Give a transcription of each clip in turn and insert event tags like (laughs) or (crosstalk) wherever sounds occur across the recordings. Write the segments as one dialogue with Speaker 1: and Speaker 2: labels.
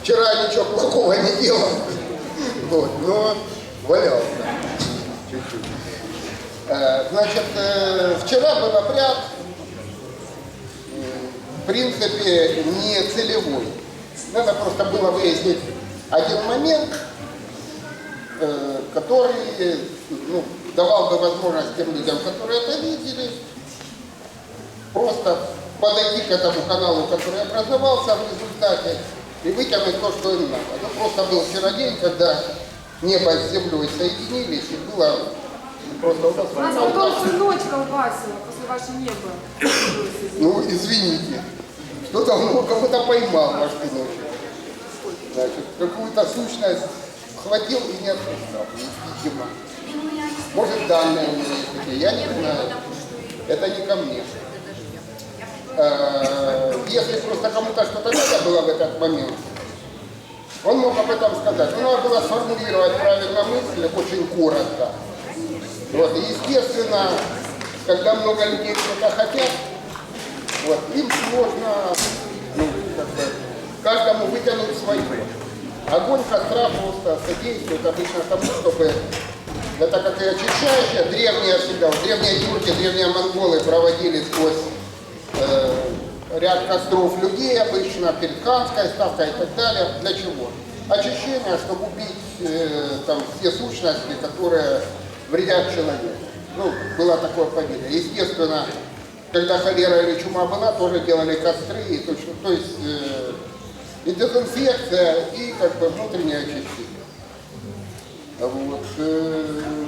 Speaker 1: Вчера ничего плохого не делал, вот, но валялся. Э, Значит, э, вчера был обряд, в принципе, не целевой. Надо просто было выяснить один момент, э, который ну, давал бы возможность тем людям, которые это видели, просто подойти к этому каналу, который образовался в результате, и вытянуть то, что им надо. Ну, просто был вчера день, когда небо с землей соединились, и было просто у нас
Speaker 2: потом всю ночь колбасило после вашей неба.
Speaker 1: Ну, извините, кто-то ну, кого-то поймал может ночью. Значит, какую-то сущность схватил и не отпускал, видимо. Может, данные у меня есть такие, я не знаю. Это не ко мне. Э, Если просто кому-то что-то надо было в этот момент, он мог об этом сказать. Но надо было сформулировать правильно мысль, очень коротко. Вот, и естественно, когда много людей что-то хотят, вот, им сложно ну, каждому вытянуть свое. Огонь костра просто содействует обычно тому, чтобы это как и очищающее, древние всегда, древние тюрки, древние монголы проводили сквозь ряд костров людей обычно, перед ханской ставкой и так далее. Для чего? Очищение, чтобы убить э, там все сущности, которые вредят человеку. Ну, было такое поверье. Естественно, когда холера или чума была, тоже делали костры, и точно, то есть э, и дезинфекция, и как бы внутреннее очищение. Вот. э,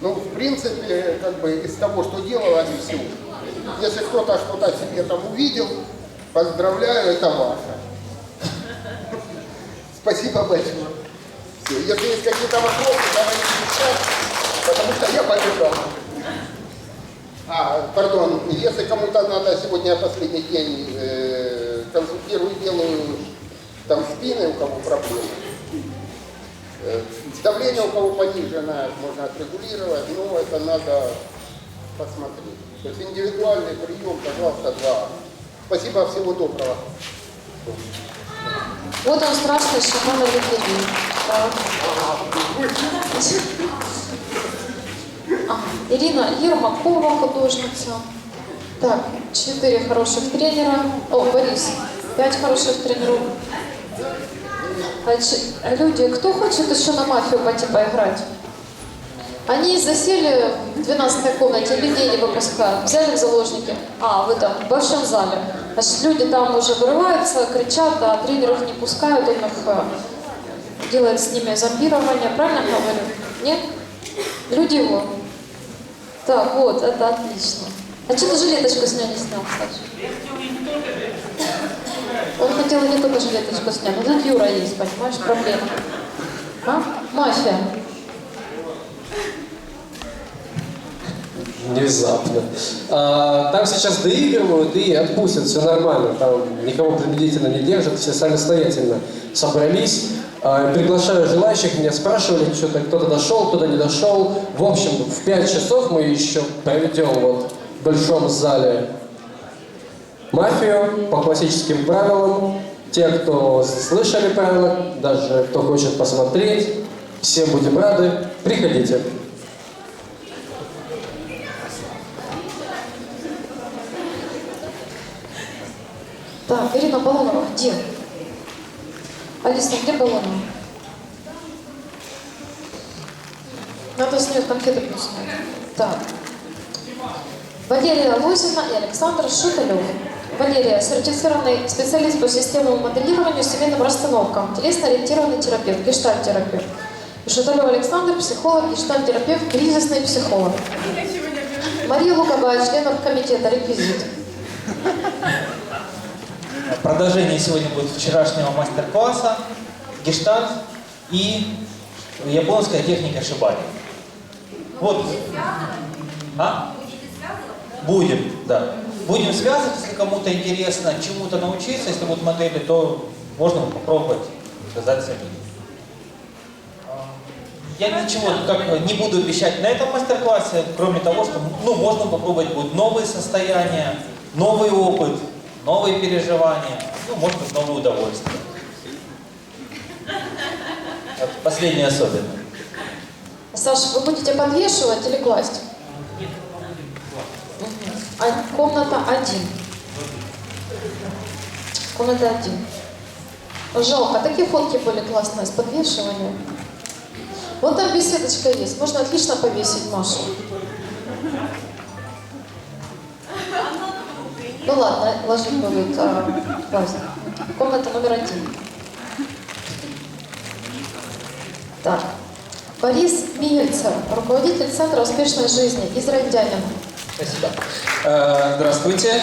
Speaker 1: ну, в принципе, как бы из того, что делал они все. Если кто-то что-то себе там увидел, поздравляю, это ваше. Спасибо большое. Всё. Если есть какие-то вопросы, давайте сейчас, потому что я побежал. А, пардон, если кому-то надо, сегодня последний день э, консультирую, делаю там спины, у кого проблемы. Э, давление у кого пониженное, можно отрегулировать, но это надо посмотреть. То есть индивидуальный прием, пожалуйста, два. Спасибо, всего доброго.
Speaker 3: Вот он страшный Шимон Легерий. А, Ирина Ермакова, художница. Так, четыре хороших тренера. О, Борис, пять хороших тренеров. Люди, кто хочет еще на мафию пойти поиграть? Они засели в 12 комнате, людей не выпускают, взяли в заложники. А, вы там, в большом зале. Значит, люди там уже вырываются, кричат, а тренеров не пускают, он их э, делает с ними зомбирование, правильно говорю? Нет? Люди его. Так, вот, это отлично. А что ты жилеточку с него не снял, кстати? Он хотел не только жилеточку снять, но тут Юра есть, понимаешь, проблема. А? Мафия.
Speaker 4: Внезапно. А, там сейчас доигрывают и отпустят, все нормально. Там никого принудительно не держат, все самостоятельно собрались. А, приглашаю желающих, меня спрашивали, что-то кто-то дошел, кто-то не дошел. В общем, в 5 часов мы еще проведем вот в большом зале мафию по классическим правилам. Те, кто слышали правила, даже кто хочет посмотреть, всем будем рады. Приходите.
Speaker 3: Так, Ирина Балонова, где? Алиса, где Балонова? Надо с нее конфеты снять. Так. Валерия Лузина и Александр Шуталев. Валерия, сертифицированный специалист по системному моделированию семейным расстановкам, телесно-ориентированный терапевт, гештальт-терапевт. И Шуталев Александр, психолог, гештальт-терапевт, кризисный психолог. Мария Лукабач, член оргкомитета, реквизит.
Speaker 5: Продолжение сегодня будет вчерашнего мастер-класса, гештальт и японская техника шибари. Вот. А? Будем, да. Будем связывать, если кому-то интересно чему-то научиться, если будут модели, то можно попробовать сказать самим. я ничего как, не буду вещать на этом мастер-классе, кроме того, что ну, можно попробовать будет новые состояния, новый опыт, новые переживания, ну, может быть, новые удовольствия. Вот Последнее особенно.
Speaker 3: Саша, вы будете подвешивать или класть? Мгм. А комната один. Комната один. Жалко, такие фотки были классные с подвешиванием. Вот там беседочка есть, можно отлично повесить Машу. Ну ладно, ложить будут а. Комната номер один. Так. Борис Мильцер, руководитель Центра успешной жизни, израильтянин.
Speaker 6: Спасибо. Э, Здравствуйте,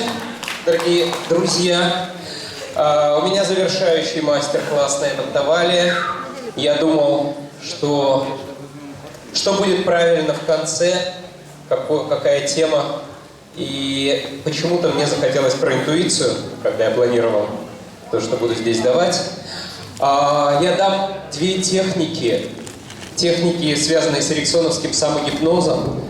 Speaker 6: дорогие друзья. Э, У меня завершающий мастер-класс на этом давале. Я думал, что, что будет правильно в конце, какой- какая тема. И почему-то мне захотелось про интуицию, когда я планировал то, что буду здесь давать. А, Я дам две техники. Техники, связанные с эриксоновским самогипнозом,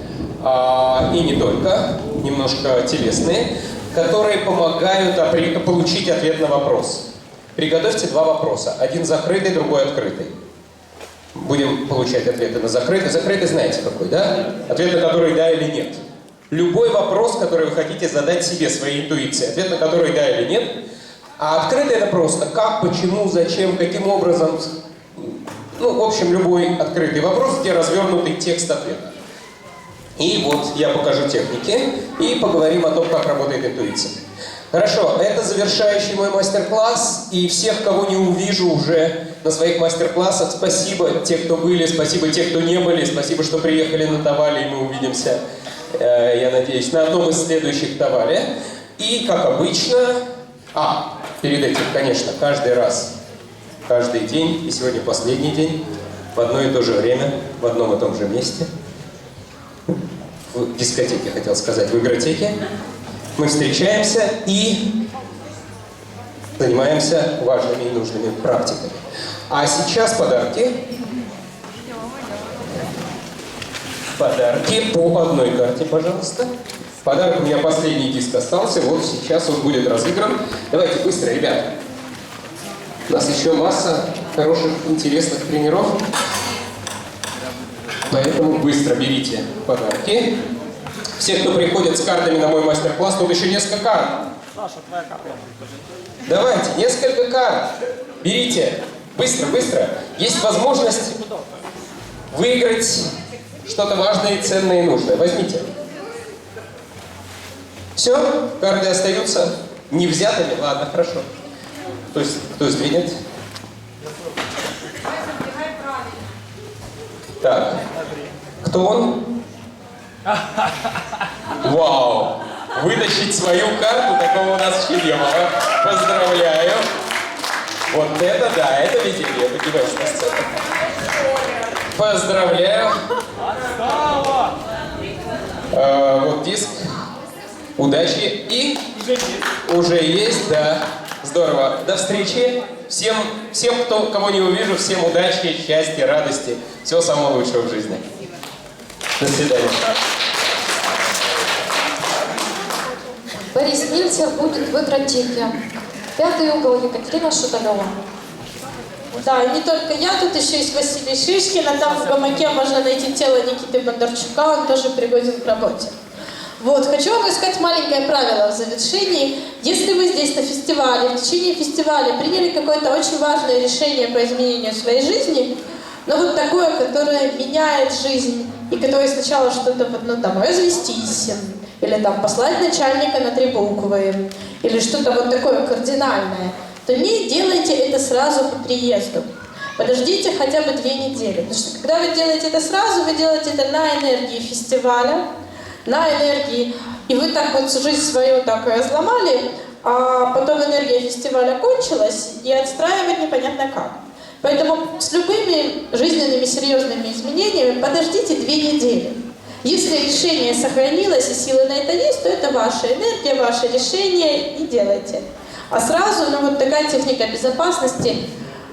Speaker 6: а, и не только, немножко телесные, которые помогают получить ответ на вопрос. Приготовьте два вопроса. Один закрытый, другой открытый. Будем получать ответы на закрытый. Закрытый знаете какой, да? Ответ на который да или нет. Любой вопрос, который вы хотите задать себе, своей интуиции. Ответ на который да или нет. А открытый это просто как, почему, зачем, каким образом. Ну, в общем, любой открытый вопрос, где развернутый текст ответа. И вот я покажу техники и поговорим о том, как работает интуиция. Хорошо, это завершающий мой мастер-класс, и всех, кого не увижу уже на своих мастер-классах, спасибо те, кто были, спасибо те, кто не были, спасибо, что приехали на Тавале, и мы увидимся, я надеюсь, на одном из следующих Тавале. И, как обычно, а, перед этим, конечно, каждый раз, каждый день, и сегодня последний день, в одно и то же время, в одном и том же месте – в дискотеке, хотел сказать, в игротеке. Мы встречаемся и занимаемся важными и нужными практиками. А сейчас подарки. Подарки по одной карте, пожалуйста. Подарок у меня последний диск остался, вот сейчас он будет разыгран. Давайте быстро, ребята. У нас еще масса хороших, интересных тренировок. Поэтому быстро берите подарки. Все, кто приходит с картами на мой мастер-класс, тут еще несколько карт. Давайте, несколько карт. Берите. Быстро, быстро. Есть возможность выиграть что-то важное, ценное и нужное. Возьмите. Все, карты остаются не взятыми. Ладно, хорошо. Кто, с- кто сдвинет? Так. Кто он? Вау! Вытащить свою карту, такого у нас еще не было. Поздравляю. Вот это да, это везение. Поднимайся на сцену. Поздравляю. Э, вот диск. Удачи. И уже есть, да. Здорово. До встречи. Всем, всем кто, кого не увижу, всем удачи, счастья, радости. Всего самого лучшего в жизни. До свидания.
Speaker 3: Борис Мильцер будет в игротеке. Пятый угол Екатерина Шуталева.
Speaker 7: Да, не только я, тут еще есть Василий Шишкин, а там в гамаке можно найти тело Никиты Бондарчука, он тоже пригоден к работе. Вот, хочу вам рассказать маленькое правило в завершении. Если вы здесь на фестивале, в течение фестиваля приняли какое-то очень важное решение по изменению своей жизни, но вот такое, которое меняет жизнь, и которое сначала что-то, ну, там, развестись, или там послать начальника на три буквы, или что-то вот такое кардинальное, то не делайте это сразу по приезду. Подождите хотя бы две недели. Потому что когда вы делаете это сразу, вы делаете это на энергии фестиваля, на энергии, и вы так вот жизнь свою так и разломали, а потом энергия фестиваля кончилась, и отстраивать непонятно как. Поэтому с любыми жизненными серьезными изменениями подождите две недели. Если решение сохранилось и силы на это есть, то это ваша энергия, ваше решение и делайте. А сразу, ну вот такая техника безопасности,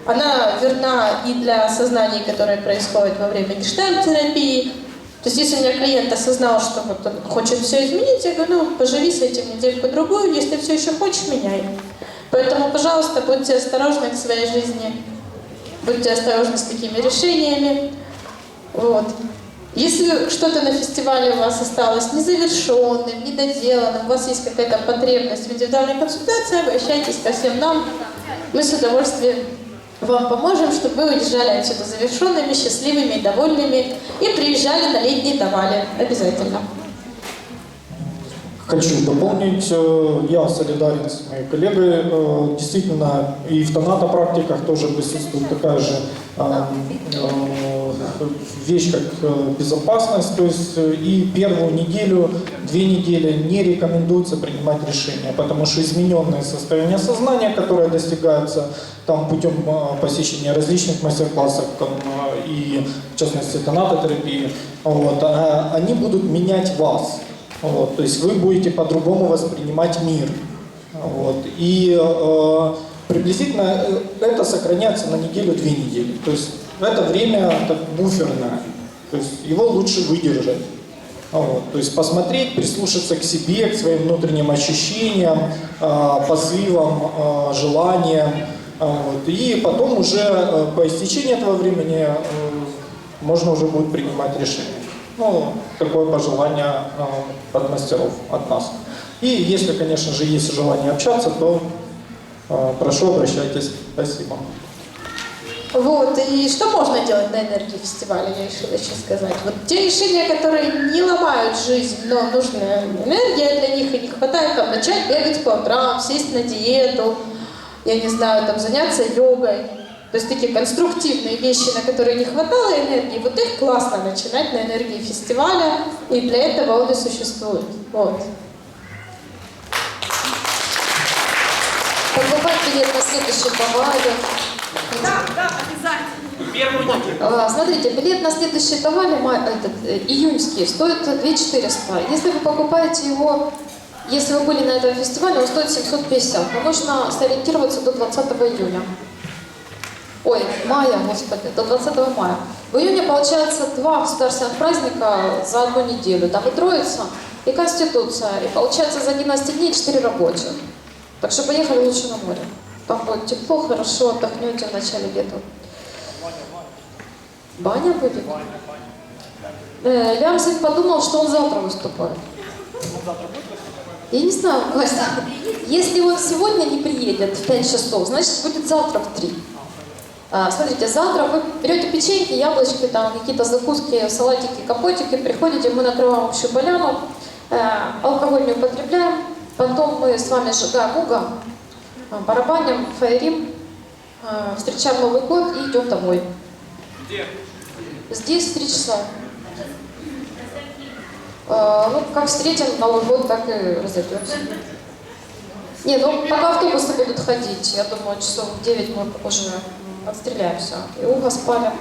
Speaker 7: Она верна и для осознаний, которые происходят во время гештальт-терапии. То есть если у меня клиент осознал, что вот он хочет все изменить, я говорю, ну, поживи с этим недельку-другую, если все еще хочешь, меняй. Поэтому, пожалуйста, будьте осторожны к своей жизни, будьте осторожны с такими решениями. Вот. Если что-то на фестивале у вас осталось незавершенным, недоделанным, у вас есть какая-то потребность в индивидуальной консультации, обращайтесь ко всем нам. Мы с удовольствием вам поможем, чтобы вы уезжали отсюда завершенными, счастливыми и довольными и приезжали на летние Тамали. Обязательно.
Speaker 8: Хочу дополнить, э, я солидарен с моей коллегой, э, действительно и в тонато-практиках тоже присутствует такая же э, вещь, как э, безопасность, то есть э, и первую неделю, две недели не рекомендуется принимать решения, потому что измененное состояние сознания, которое достигается там путем э, посещения различных мастер-классов и в частности тонатотерапии, вот, а, они будут менять вас. Вот, то есть вы будете по-другому воспринимать мир. Вот, и э, приблизительно это сохраняется на неделю-две недели. То есть это время так, буферное. То есть его лучше выдержать. Вот, то есть посмотреть, прислушаться к себе, к своим внутренним ощущениям, э, позывам, э, желаниям. А, Вот, и потом уже э, по истечении этого времени э, можно уже будет принимать решение. Ну, такое пожелание э, от мастеров, от нас. И если, конечно же, есть желание общаться, то прошу, обращайтесь. Спасибо.
Speaker 7: Вот, и что можно делать на энергии фестиваля, я решила сейчас сказать. Вот те решения, которые не ломают жизнь, но нужная энергия для них, и не хватает там начать бегать по утрам, сесть на диету, я не знаю, там заняться йогой. То есть такие конструктивные вещи, на которые не хватало энергии, вот их классно начинать на энергии фестиваля, и для этого он и существует. Вот.
Speaker 3: Покупать билет на следующий Баварию.
Speaker 2: Да, да, обязательно.
Speaker 3: А, Смотрите, билет на следующий Тавали, ма- этот, э, июньский, стоит 2400. Если вы покупаете его, если вы были на этом фестивале, он стоит 750. Но нужно сориентироваться до 20 июня. Ой, мая, господи, до 20 мая. В июне получается два государственных праздника за одну неделю. Там и Троица, и Конституция. И получается за 11 дней 4 рабочих. Так что поехали лучше на море. Там будет тепло, хорошо, отдохнете в начале лета. Баня будет? Э, Лямсин подумал, что он завтра выступает. Я не знаю, Костя. Если он сегодня не приедет в 5 часов, значит будет завтра в 3. А, смотрите, завтра вы берете печеньки, яблочки, там какие-то закуски, салатики, капотики, приходите, мы накрываем общую поляну, э, алкоголь не употребляем, потом мы с вами сжигаем угол, э, барабаним, фаерим, э, встречаем Новый год и идем домой. Здесь три часа. Э, ну, как встретим Новый год, так и разойдемся. Не, ну пока автобусы будут ходить, я думаю, часов в 9 мы уже отстреляемся. И уго спалим.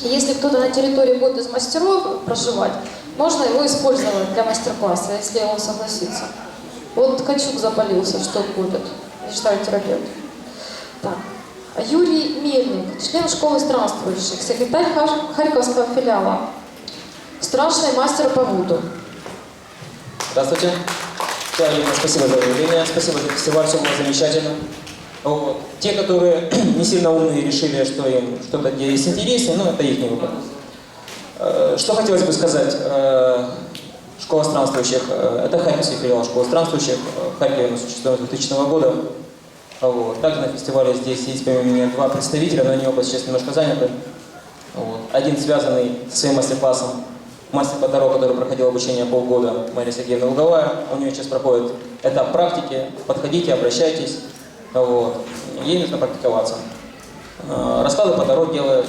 Speaker 3: Если кто-то на территории будет из мастеров проживать, можно его использовать для мастер-класса, если он согласится. Вот Ткачук запалился, что будет. Мечтаю терапевт. Так. Юрий Мельник, член школы странствующих, секретарь Хар- Харьковского филиала, страшный мастер по вуду.
Speaker 9: Здравствуйте. Да, Алина, спасибо за заявление, спасибо за фестиваль, все было замечательно. Вот. Те, которые (clears throat) не сильно умные, решили, что им что-то есть интереснее, ну, это их выбор. Э, Что хотелось бы сказать. Школа странствующих, э, это Харьковский филиал школы странствующих, э, в Харькове она существует с 2000 года. Вот. Также на фестивале здесь есть помимо меня два представителя, но они оба сейчас немножко заняты. Вот. Один связанный со своим мастер-классом, мастер по Таро, который проходил обучение полгода, Мария Сергеевна Луговая. У нее сейчас проходит этап практики. Подходите, обращайтесь. Вот. Ей нужно практиковаться. Э, Расклады по Таро делает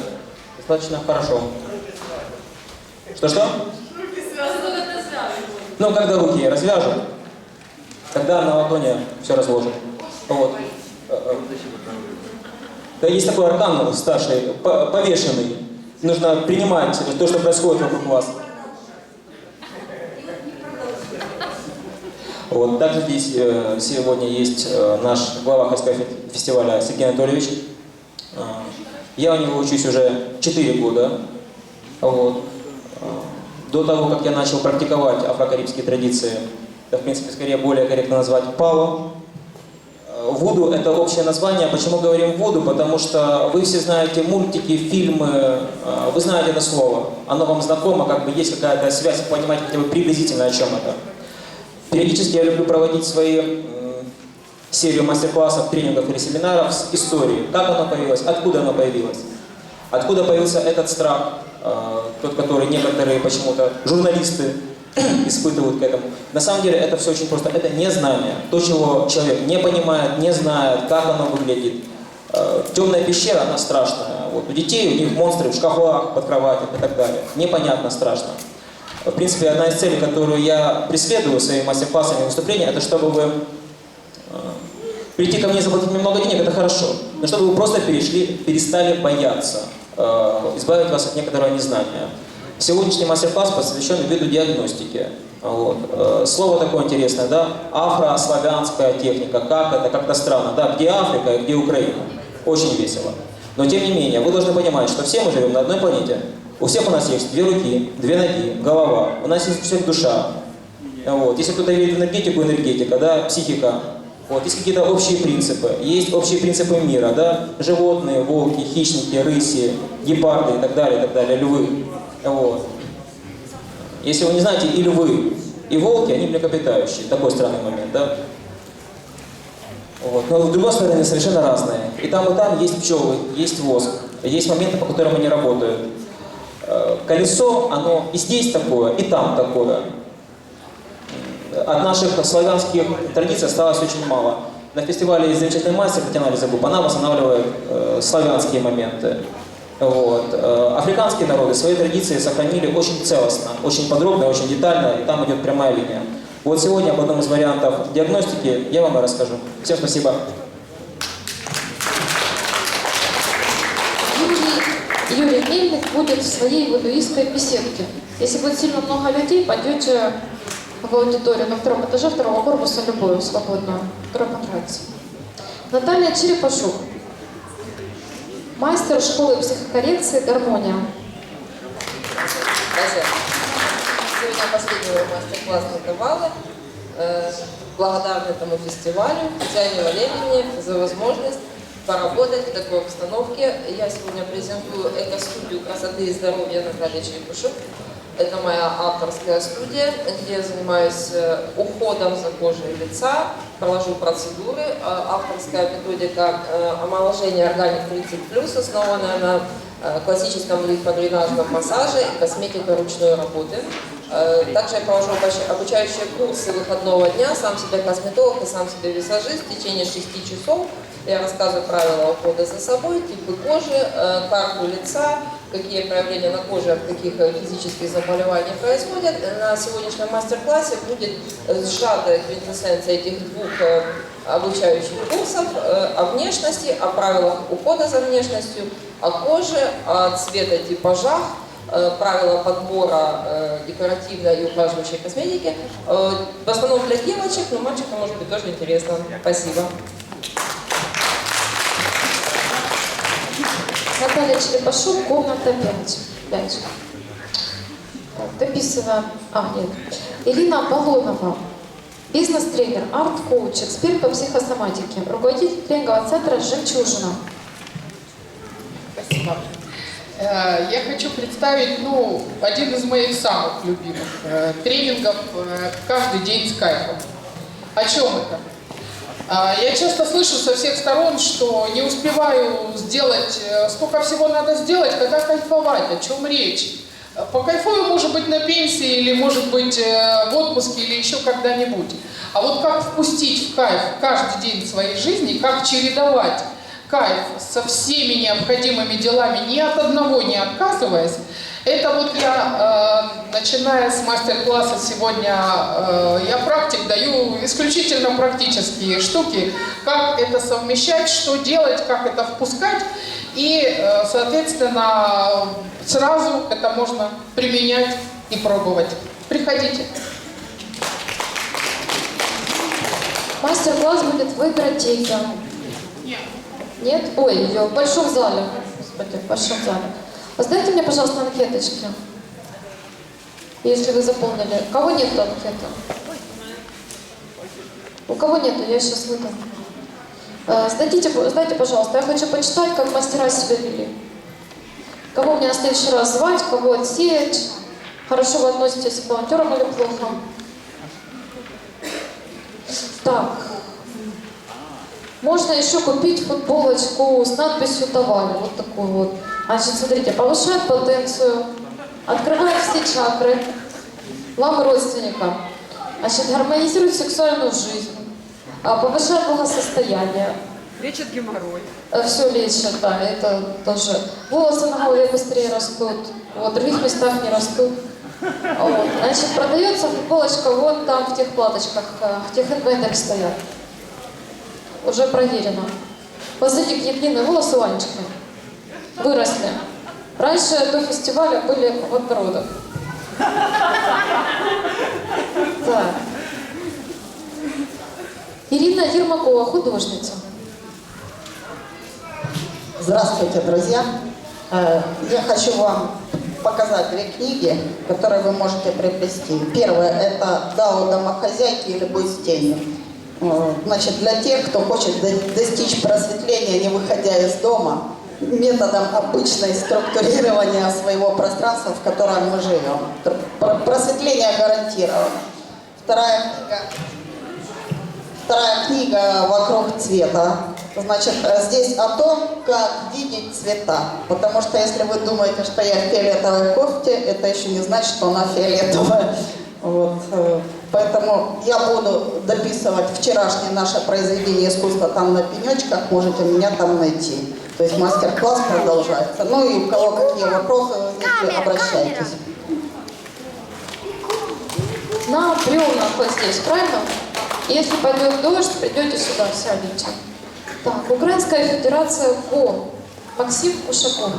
Speaker 9: достаточно хорошо. Что-что? Ну, когда руки развяжут, тогда на ладони все разложит. Вот. Да есть такой аркан старший, по- повешенный. Нужно принимать то, что происходит вокруг вас. Вот. Также здесь э, сегодня есть э, наш глава Хайского фе- фестиваля Сергей Анатольевич. Э, Я у него учусь уже 4 года. Вот. До того, как я начал практиковать афрокарибские традиции, это, в принципе, скорее более корректно назвать пало, Э, Вуду – это общее название. Почему говорим вуду? Потому что вы все знаете мультики, фильмы, э, вы знаете это слово. Оно вам знакомо, как бы есть какая-то связь, вы понимаете хотя бы приблизительно, о чем это. Периодически я люблю проводить свои серию мастер-классов, тренингов или семинаров с историей. Как оно появилось, откуда оно появилось. Откуда появился этот страх, тот, который некоторые почему-то журналисты (clears throat) испытывают к этому. На самом деле это все очень просто. Это незнание. То, чего человек не понимает, не знает, как оно выглядит. Э, Темная пещера, она страшная. Вот у детей, у них монстры в шкафах, под кроватях и так далее. Непонятно, страшно. В принципе, одна из целей, которую я преследую своими мастер-классами и выступлением, это чтобы вы э, прийти ко мне и заплатить мне много денег, это хорошо. Но чтобы вы просто перешли, перестали бояться, э, избавить вас от некоторого незнания. Сегодняшний мастер-класс посвящен виду диагностики. Вот. Э, Слово такое интересное, да? Афрославянская техника. Как это? Как-то странно. Да, где Африка и где Украина? Очень весело. Но тем не менее, вы должны понимать, что все мы живем на одной планете. У всех у нас есть две руки, две ноги, голова. У нас есть у всех душа. Вот. Если кто-то верит в энергетику, энергетика, да, психика. Вот. Есть какие-то общие принципы. Есть общие принципы мира, да. Животные, волки, хищники, рыси, гепарды и так далее, и так далее, львы. Вот. Если вы не знаете, и львы, и волки, они млекопитающие. Такой странный момент, да? Вот. Но с другой стороны, совершенно разные. И там, и там есть пчелы, есть воск, есть моменты, по которым они работают. Э, Колесо, оно и здесь такое, и там такое. От наших славянских традиций осталось очень мало. На фестивале замечательный мастер Татьяна Лизабуб, она восстанавливает э, славянские моменты. Вот. Э, Африканские народы свои традиции сохранили очень целостно, очень подробно, очень детально, и там идет прямая линия. Вот сегодня об одном из вариантов диагностики я вам и расскажу. Всем спасибо.
Speaker 3: Юрий, Мельник будет в своей вудуистской беседке. Если будет сильно много людей, пойдете в аудиторию на втором этаже второго корпуса любую, свободную, которая понравится. Наталья Черепашук, мастер школы психокоррекции «Гармония».
Speaker 10: Друзья, Сегодня последний мой мастер-класс на Ковалы. Э, Благодарна этому фестивалю, Татьяне Валерьевне за возможность поработать в такой обстановке. Я сегодня презентую эко-студию красоты и здоровья Натальи Черепушек. Это моя авторская студия, где я занимаюсь э, уходом за кожей лица, провожу процедуры. Э, Авторская методика э, омоложения органик 30+, основанная на классическом лимфодренажном массаже и косметика ручной работы. Также я провожу обуч- обучающие курсы выходного дня, сам себе косметолог и сам себе визажист в течение 6 часов. Я рассказываю правила ухода за собой, типы кожи, карту лица, какие проявления на коже от каких э, физических заболеваний происходят. На сегодняшнем мастер-классе будет э, сжатая квинтэссенция этих двух э, обучающих курсов э, о внешности, о правилах ухода за внешностью, о коже, о цветотипажах, э, правила подбора э, декоративной и ухаживающей косметики. Э, В основном для девочек, но мальчикам может быть тоже интересно. Спасибо.
Speaker 3: Наталья Черепашук, комната 5. 5. Так, дописываем. А, нет. Ирина Балонова, бизнес-тренер, арт-коуч, эксперт по психосоматике, руководитель тренингового центра «Жемчужина».
Speaker 11: Спасибо. Э, Я хочу представить, ну, один из моих самых любимых э, тренингов э, «Каждый день с кайфом». О чем это? А, Я часто слышу со всех сторон, что не успеваю сделать, э, сколько всего надо сделать, когда кайфовать, о чем речь. Э, Покайфую, может быть, на пенсии или, может быть, э, в отпуске или еще когда-нибудь. А вот как впустить в кайф каждый день своей жизни, как чередовать кайф со всеми необходимыми делами, ни от одного не отказываясь, это вот я, э, начиная с мастер-класса сегодня, э, я исключительно практические штуки, как это совмещать, что делать, как это впускать, и, э, соответственно, сразу это можно применять и пробовать. Приходите.
Speaker 3: Мастер-класс будет в игротеке.
Speaker 11: Нет.
Speaker 3: Нет? Ой, в большом зале. Господи, в большом зале. Сдайте мне, пожалуйста, анкеточки. Если вы заполнили. Кого нет анкеты? У кого нету, я сейчас выдам. Э, Сдадите, сдайте, пожалуйста, я хочу почитать, как мастера себя вели. Кого мне на следующий раз звать, кого отсеять. Хорошо вы относитесь к волонтерам или плохо? Так. Можно еще купить футболочку с надписью «Давали». Вот такую вот. Значит, смотрите, повышает потенцию, открывает все чакры, вам и родственникам. Значит, гармонизирует сексуальную жизнь, а, повышает благосостояние,
Speaker 2: Лечит геморрой.
Speaker 3: все лечит, да, это тоже. Волосы на голове быстрее растут, вот, в других местах не растут. Вот. Значит, продается футболочка вот там в тех платочках, э, в тех инвентарь стоят. Уже проверено. Позади где длинные волосы у Анечки выросли. Раньше до фестиваля были в огородах. (laughs) Так. Ирина Ермакова, художница.
Speaker 12: Здравствуйте, друзья! Э, Я хочу вам показать две книги, которые вы можете приобрести. Первое – это «Дао домохозяйки» или «Бой с тенью». Э, Значит, для тех, кто хочет до- достичь просветления, не выходя из дома, методом обычной структурирования своего пространства, в котором мы живем. Просветление гарантировано. Вторая книга Вторая книга «Вокруг цвета». Значит, э, здесь о том, как видеть цвета. Потому что если вы думаете, что я в фиолетовой кофте, это еще не значит, что она фиолетовая. (laughs) Вот. э, Поэтому я буду дописывать вчерашнее наше произведение искусства там на пенечках, можете меня там найти. То есть мастер-класс продолжается. Ну и у кого какие вопросы возникли, обращайтесь.
Speaker 3: На бревнах вот здесь, правильно? Если пойдет дождь, придете сюда, сядете. Так, Украинская Федерация КО. Максим Ушаков.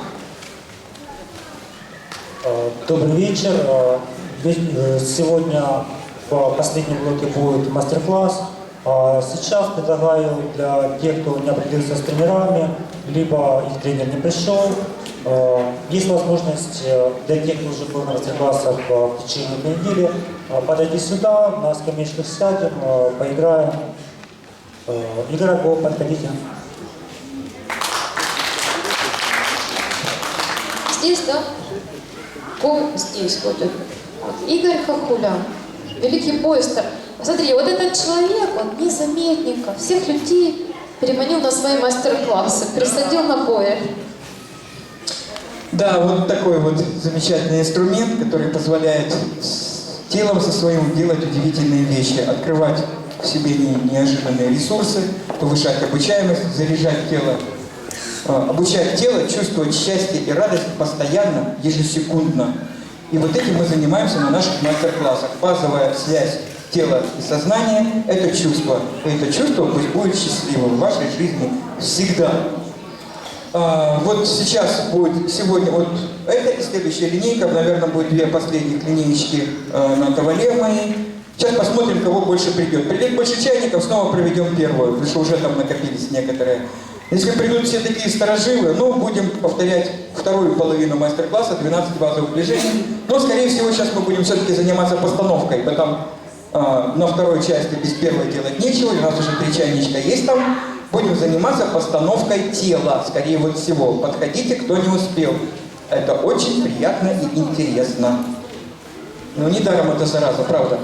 Speaker 13: Э, Добрый вечер. Э, э, Сегодня в последнем блоке будет мастер-класс. Сейчас предлагаю для тех, кто не определился с тренерами, либо их тренер не пришел, есть возможность для тех, кто уже был на мастер-классах в течение недели, э, подойти сюда, на скамеечках сядем, э, поиграем. Э, Игроков, подходите.
Speaker 3: Здесь, да? Ко здесь вот это. Вот. Игорь Хохулян, великий поэстер. Смотри, вот этот человек, он незаметненько всех людей переманил на свои мастер-классы, присадил на поя.
Speaker 14: Да, вот такой вот замечательный инструмент, который позволяет с телом со своим делать удивительные вещи, открывать в себе не- неожиданные ресурсы, повышать обучаемость, заряжать тело, э, обучать тело чувствовать счастье и радость постоянно, ежесекундно. И вот этим мы занимаемся на наших мастер-классах. Базовая связь тела и сознания – это чувство. И это чувство пусть будет счастливым в вашей жизни всегда. А, вот сейчас будет, сегодня вот это и следующая линейка, наверное, будет две последних линеечки э, на кавале моей. Сейчас посмотрим, кого больше придет. Придет больше чайников, снова проведем первую, потому что уже там накопились некоторые. Если придут все такие старожилы, ну, будем повторять вторую половину мастер-класса, 12 базовых движений. Но, скорее всего, сейчас мы будем все-таки заниматься постановкой, потому а, на второй части без первой делать нечего, у нас уже три чайничка есть там. Будем заниматься постановкой тела, скорее вот всего. Подходите, кто не успел. Это очень приятно и интересно. Ну, недаром это зараза, правда.